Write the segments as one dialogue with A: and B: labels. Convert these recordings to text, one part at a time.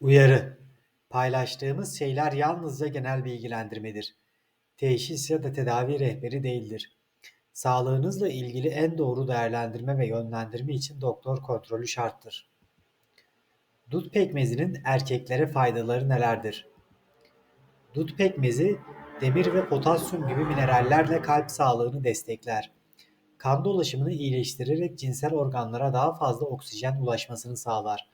A: Uyarı: Paylaştığımız şeyler yalnızca genel bilgilendirmedir. Teşhis ya da tedavi rehberi değildir. Sağlığınızla ilgili en doğru değerlendirme ve yönlendirme için doktor kontrolü şarttır. Dut pekmezinin erkeklere faydaları nelerdir? Dut pekmezi demir ve potasyum gibi minerallerle kalp sağlığını destekler. Kan dolaşımını iyileştirerek cinsel organlara daha fazla oksijen ulaşmasını sağlar.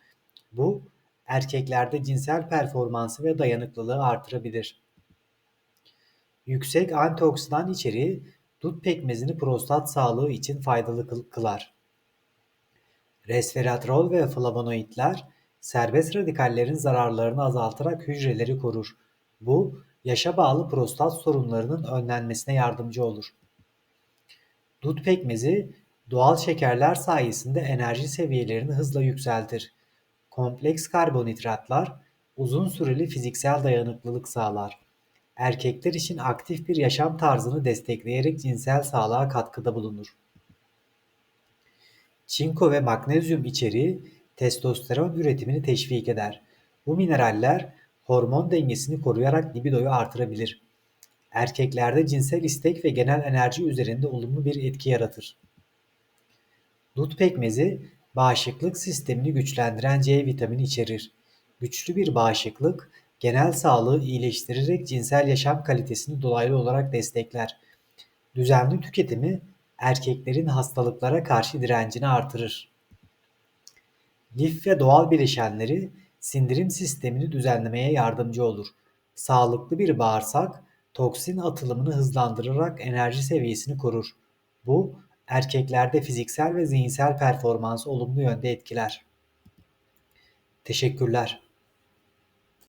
A: Bu erkeklerde cinsel performansı ve dayanıklılığı artırabilir. Yüksek antioksidan içeriği dut pekmezini prostat sağlığı için faydalı kılar. Resveratrol ve flavonoidler serbest radikallerin zararlarını azaltarak hücreleri korur. Bu yaşa bağlı prostat sorunlarının önlenmesine yardımcı olur. Dut pekmezi doğal şekerler sayesinde enerji seviyelerini hızla yükseltir. Kompleks karbonhidratlar uzun süreli fiziksel dayanıklılık sağlar. Erkekler için aktif bir yaşam tarzını destekleyerek cinsel sağlığa katkıda bulunur. Çinko ve magnezyum içeriği testosteron üretimini teşvik eder. Bu mineraller hormon dengesini koruyarak libidoyu artırabilir. Erkeklerde cinsel istek ve genel enerji üzerinde olumlu bir etki yaratır. Dut pekmezi bağışıklık sistemini güçlendiren C vitamini içerir. Güçlü bir bağışıklık genel sağlığı iyileştirerek cinsel yaşam kalitesini dolaylı olarak destekler. Düzenli tüketimi erkeklerin hastalıklara karşı direncini artırır. Lif ve doğal bileşenleri sindirim sistemini düzenlemeye yardımcı olur. Sağlıklı bir bağırsak toksin atılımını hızlandırarak enerji seviyesini korur. Bu erkeklerde fiziksel ve zihinsel performansı olumlu yönde etkiler. Teşekkürler.